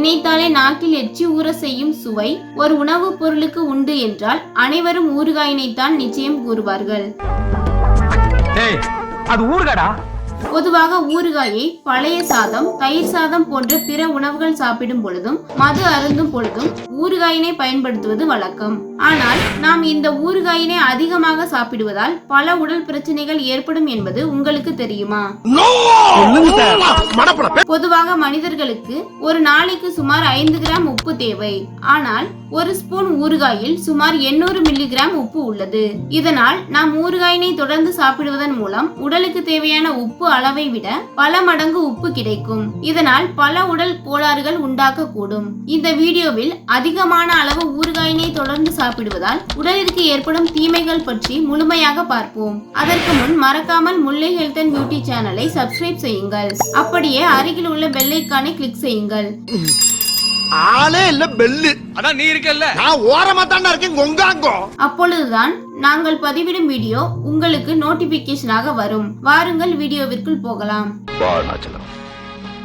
நினைத்தாலே நாக்கில் எச்சி ஊற செய்யும் சுவை ஒரு உணவுப் பொருளுக்கு உண்டு என்றால் அனைவரும் ஊறுகாயினைத்தான் நிச்சயம் கூறுவார்கள். அது ஊறுகாடா? பொதுவாக ஊறுகாயை பழைய சாதம் தயிர் சாதம் போன்ற பிற உணவுகள் சாப்பிடும் பொழுதும் மது அருந்தும் பொழுதும் ஊறுகாயினை பயன்படுத்துவது வழக்கம். ஆனால் நாம் இந்த ஊறுகாயினை அதிகமாக சாப்பிடுவதால் பல உடல் பிரச்சனைகள் ஏற்படும் என்பது உங்களுக்கு தெரியுமா? பொதுவாக மனிதர்களுக்கு ஒரு நாளைக்கு சுமார் ஐந்து கிராம் உப்பு தேவை. ஆனால் ஒரு ஸ்பூன் ஊறுகாயில் சுமார் 800 மில்லிகிராம் உப்பு உள்ளது. இதனால் நாம் ஊறுகாயினை தொடர்ந்து சாப்பிடுவதன் மூலம் உடலுக்கு தேவையான உப்பு அளவை விட பல மடங்கு உப்பு கிடைக்கும். இதனால் பல உடல் கோளாறுகள் உண்டாக்கக்கூடும் இந்த வீடியோவில் அதிகமான அளவு ஊறுகாயினை தொடர்ந்து சாப்பிடுவதால் உடலிற்கு ஏற்படும் தீமைகள் பற்றி முழுமையாக பார்ப்போம். அதற்கு முன் மறக்காமல் முல்லை ஹெல்த் அண்ட் பியூட்டி சேனலை சப்ஸ்கிரைப் செய்யுங்கள். அப்படியே அருகில் உள்ள பெல்லைக்கானை கிளிக் செய்யுங்கள். ஆளே இல்ல பெல்லு. அதான் நீ இருக்கல்ல. நான் ஓரமா தாண்டா இருக்கேன் கொங்காங்கோ அப்பொழுதுதான் நாங்கள் பதிவிடும் வீடியோ உங்களுக்கு நோட்டிபிகேஷனாக வரும். வாருங்கள் வீடியோவிற்குள் போகலாம்.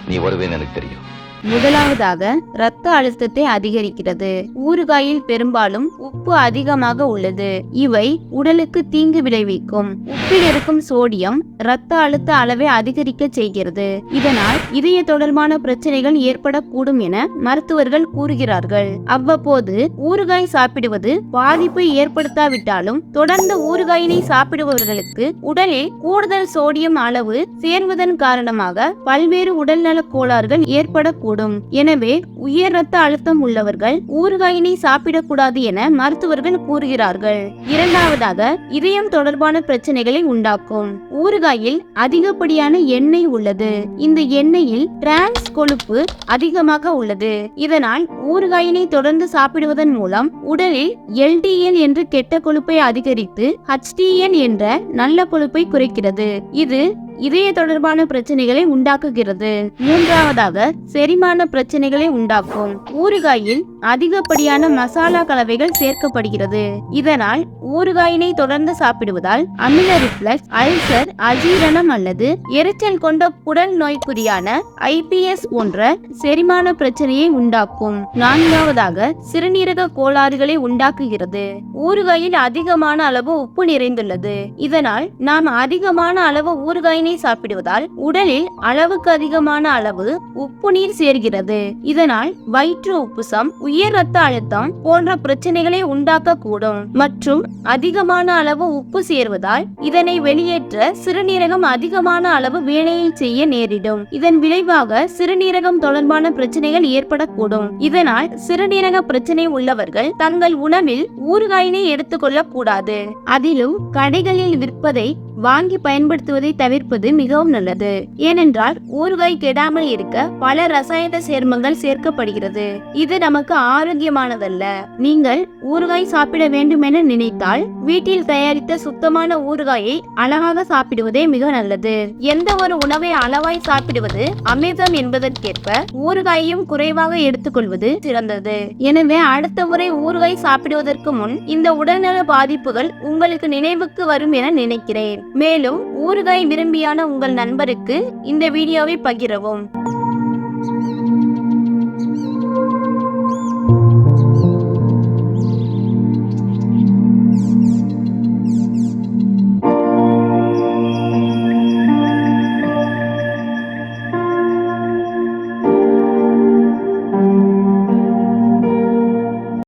நீ வருவேன்னு எனக்கு தெரியும். முதலாவதாக இரத்த அழுத்தத்தை அதிகரிக்கிறது. ஊறுகாயில் பெரும்பாலும் உப்பு அதிகமாக உள்ளது. இவை உடலுக்கு தீங்கு விளைவிக்கும். உப்பில் இருக்கும் சோடியம் இரத்த அழுத்த அளவை அதிகரிக்க செய்கிறது. இதனால் இதய தொடர்பான பிரச்சனைகள் ஏற்படக்கூடும் என மருத்துவர்கள் கூறுகிறார்கள். அவ்வப்போது ஊறுகாய் சாப்பிடுவது பாதிப்பை ஏற்படுத்தாவிட்டாலும் தொடர்ந்து ஊறுகாயினை சாப்பிடுபவர்களுக்கு உடலில் கூடுதல் சோடியம் அளவு சேர்வதன் காரணமாக பல்வேறு உடல்நலக் கோளாறுகள் ஏற்படக்கூடும். எனவே உயர் ரத்த அழுத்தம் உள்ளவர்கள் ஊறுகாயினை சாப்பிடக்கூடாது என மருத்துவர்கள் கூறுகிறார்கள். இரண்டாவதாக இதயம் தொடர்பான பிரச்சனைகளை உண்டாக்கும். ஊறுகாயில் அதிகப்படியான எண்ணெய் உள்ளது. இந்த எண்ணெயில் டிரான்ஸ் கொழுப்பு அதிகமாக உள்ளது. இதனால் ஊறுகாயினை தொடர்ந்து சாப்பிடுவதன் மூலம் உடலில் எல்டிஎல் என்ற கெட்ட கொழுப்பை அதிகரித்து ஹச்டிஎன் என்ற நல்ல கொழுப்பை குறைக்கிறது. இது இதய தொடர்பான பிரச்சனைகளை உண்டாக்குகிறது. மூன்றாவதாக செரிமான பிரச்சனைகளை உண்டாக்கும். ஊறுகாயில் அதிகப்படியான மசாலா கலவைகள் சேர்க்கப்படுகிறது. இதனால் ஊறுகாயினை தொடர்ந்து சாப்பிடுவதால் அமில ரிஃப்ளக்ஸ் அல்சர் அஜீரணம் அல்லது எரிச்சல் கொண்ட குடல் நோய்க்குரியான ஐபிஎஸ் போன்ற செரிமான பிரச்சனையை உண்டாக்கும். நான்காவதாக சிறுநீரக கோளாறுகளை உண்டாக்குகிறது. ஊறுகாயில் அதிகமான அளவு உப்பு நிறைந்துள்ளது. இதனால் நாம் அதிகமான அளவு ஊறுகாயின் சாப்பிடுவதால் உடலில் அளவுக்கு அதிகமான அளவு உப்பு நீர் சேர்கிறது. இதனால் வயிற்று உப்புசம் உயர் ரத்த அழுத்தம் போன்ற பிரச்சனைகளை உண்டாக்க கூடும் மற்றும் அதிகமான அளவு உப்பு சேர்வதால் இதனை வெளியேற்ற சிறுநீரகம் அதிகமான அளவு வேலையை செய்ய நேரிடும். இதன் விளைவாக சிறுநீரகம் தொடர்பான பிரச்சனைகள் ஏற்படக்கூடும். இதனால் சிறுநீரக பிரச்சனை உள்ளவர்கள் தங்கள் உணவில் ஊறுகாயினை எடுத்துக்கொள்ளக் கூடாது அதிலும் கடைகளில் விற்பதை வாங்கி பயன்படுத்துவதை தவிர்ப்பது மிகவும் நல்லது. ஏனென்றால் ஊறுகாய் கெடாமல் இருக்க பல ரசாயன சேர்மங்கள் சேர்க்கப்படுகிறது. இது நமக்கு ஆரோக்கியமானதல்ல. நீங்கள் ஊறுகாய் சாப்பிட வேண்டும் என நினைத்தால் வீட்டில் தயாரித்த சுத்தமான ஊறுகாயை அழகாக சாப்பிடுவதே மிக நல்லது. எந்த ஒரு உணவை அளவாய் சாப்பிடுவது அமிர்தம் என்பதற்கேற்ப ஊறுகாயையும் குறைவாக எடுத்துக்கொள்வது சிறந்தது. எனவே அடுத்த முறை ஊறுகாய் சாப்பிடுவதற்கு முன் இந்த உடல்நல பாதிப்புகள் உங்களுக்கு நினைவுக்கு வரும் என நினைக்கிறேன். மேலும் ஊறுகாய் விரும்பியான உங்கள் நண்பருக்கு இந்த வீடியோவை பகிரவும்.